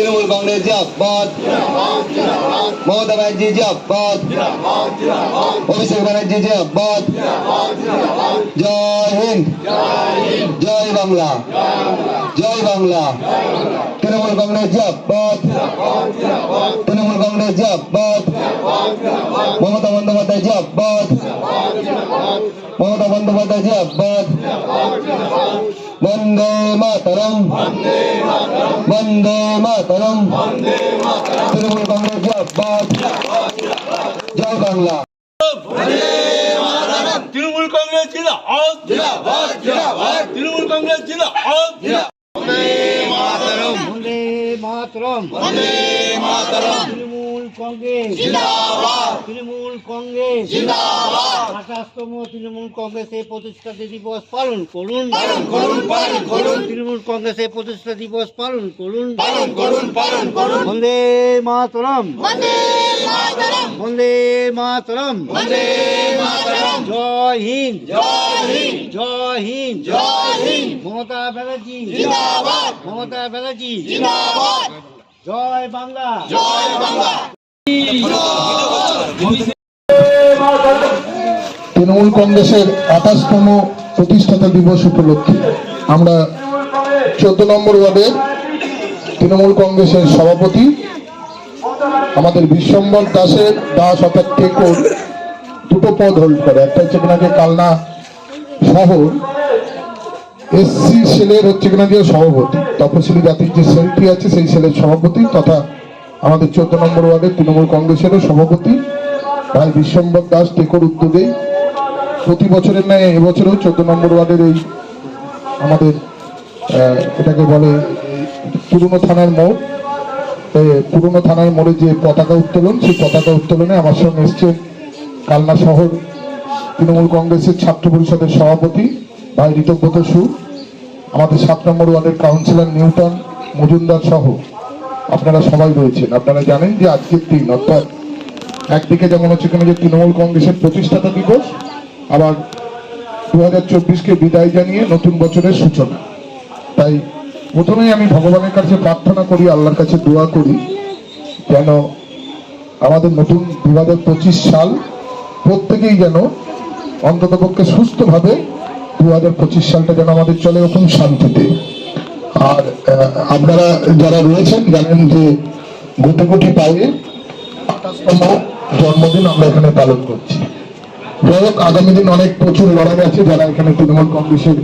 তৃণমূল কংগ্রেস জিয়াবাদ মমতা ব্যানার্জি জিয়াবাদ অভিষেক ব্যানার্জি জিয়াবাদ জয় হিন্দ। জয় বাংলা। জয় বাংলা। তৃণমূল কংগ্রেস জিয়াবাদ তৃণমূল কংগ্রেস জিয়াবাদ মমতা বন্দ্যোপাধ্যায় জিয়াবাদ মমতা বন্দ্যোপাধ্যায় জিয়াবাদ। বন্দে মাতরম। বন্দে মাতরম। তৃণমূল কংগ্রেস জিয়াবাদ। জয় বাংলা। তৃণমূল কংগ্রেস তৃণমূল কংগ্রেস মাতরম। তৃণমূল কংগ্রেস তৃণমূল কংগ্রেস। আঠাশতম তৃণমূল কংগ্রেসের প্রতিষ্ঠাতা দিবস পালন করুন। তৃণমূল কংগ্রেসের প্রতিষ্ঠা দিবস পালন করুন। বন্দে মাতরম। বন্দে মাতরম। জয় হিন্দ। জয় হিন্দ। মমতা ব্যানার্জি। মমতা ব্যানার্জি। জয় বাংলা। জয় বাংলা। তৃণমূল কংগ্রেসের আঠাশতম প্রতিষ্ঠাতা দিবস উপলক্ষে আমরা চোদ্দ নম্বর ওয়ার্ডের তৃণমূল কংগ্রেসের সভাপতি আমাদের বিশ্বম্বর দাসের দাস অর্থাৎ টেকর দুটো পদ হোল্ড করে। একটা হচ্ছে কিনা কালনা শহর এসসি সেলের হচ্ছে কিনা যে সভাপতি। তপশিলি জাতির যে সেলটি আছে, সেই সেলের সভাপতি তথা আমাদের চোদ্দ নম্বর ওয়ার্ডের তৃণমূল কংগ্রেসেরও সভাপতি ভাই বিশ্বম্বর দাস টেকর উদ্যোগে প্রতি বছরের ন্যায় এবছরেও চোদ্দ নম্বর ওয়ার্ডের এই আমাদের এটাকে বলে পুরনো থানার মোড়। পুরনো থানার মোড়ে যে পতাকা উত্তোলন, সেই পতাকা উত্তোলনে আমার সঙ্গে এসছেন কালনা শহর তৃণমূল কংগ্রেসের ছাত্র পরিষদের সভাপতি ভাই ঋতব্রত সু। আমাদের সাত নম্বর ওয়ার্ডের কাউন্সিলর নিউটন মজুমদার সহ। আপনারা সবাই রয়েছেন। আপনারা জানেন যে আজকের দিন, অর্থাৎ একদিকে যেমন হচ্ছে কিনা যে তৃণমূল কংগ্রেসের প্রতিষ্ঠাতা দিবস, আবার দু হাজার চব্বিশকে বিদায় জানিয়ে নতুন বছরের সূচনা। তাই প্রথমেই আমি ভগবানের কাছে প্রার্থনা করি, আল্লাহর কাছে দোয়া করি, যেন আমাদের নতুন দু হাজার পঁচিশ সাল প্রত্যেকেই যেন অন্ততপক্ষে সুস্থভাবে দু হাজার পঁচিশ সালটা যেন আমাদের চলে এরকম শান্তিতে। আর আপনারা যারা রয়েছেন জানেন যে গুটি গুটি পায়ে আঠাশতম জন্মদিন আমরা এখানে পালন করছি। যাই হোক, আগামী দিন অনেক প্রচুর লড়াই আছে যারা এখানে তৃণমূল কংগ্রেসের